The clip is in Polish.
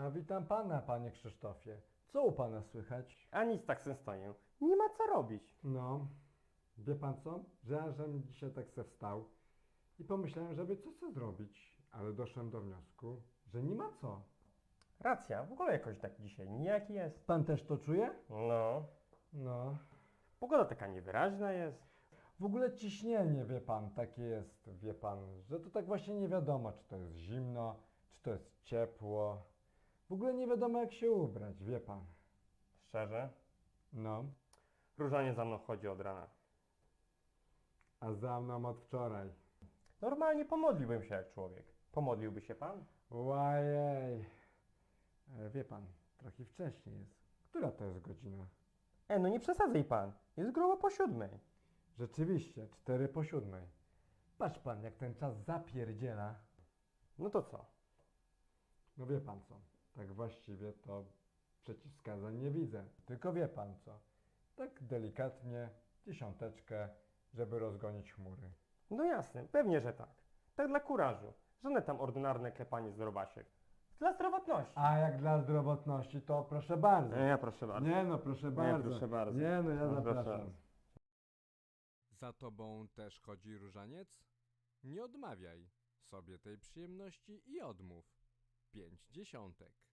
A witam pana, panie Krzysztofie. Co u pana słychać? A nic tak se stoję. Nie ma co robić. No, wie pan co? Żem dzisiaj tak se wstał i pomyślałem, żeby coś co zrobić, ale doszedłem do wniosku, że nie ma co. Racja, w ogóle jakoś tak dzisiaj nijaki jest. Pan też to czuje? No, No. pogoda taka niewyraźna jest. W ogóle ciśnienie, wie pan, takie jest, wie pan, że to tak właśnie nie wiadomo, czy to jest zimno, czy to jest ciepło. W ogóle nie wiadomo, jak się ubrać, wie pan. Szczerze, No, różanie za mną chodzi od rana. a za mną od wczoraj. Normalnie pomodliłbym się jak człowiek. Pomodliłby się pan? Łajej. E, Wie pan, trochę wcześniej jest. Która to jest godzina? E, no nie przesadzaj pan. Jest grubo po siódmej. Rzeczywiście, cztery po siódmej. Patrz pan, jak ten czas zapierdziela. No to co? No wie pan co, tak właściwie to przeciwwskazań nie widzę. Tylko wie pan co, tak delikatnie, dziesiąteczkę, żeby rozgonić chmury. No jasne, pewnie, że tak. Tak dla kurażu. Żadne tam ordynarne klepanie z robasiek. Dla zdrowotności. A jak dla zdrowotności, to proszę bardzo. E, ja proszę bardzo. Nie no, proszę bardzo. proszę bardzo. Nie no, ja No, proszę zapraszam. bardzo. Za tobą też chodzi różaniec? Nie odmawiaj sobie tej przyjemności i odmów. Pięć dziesiątek.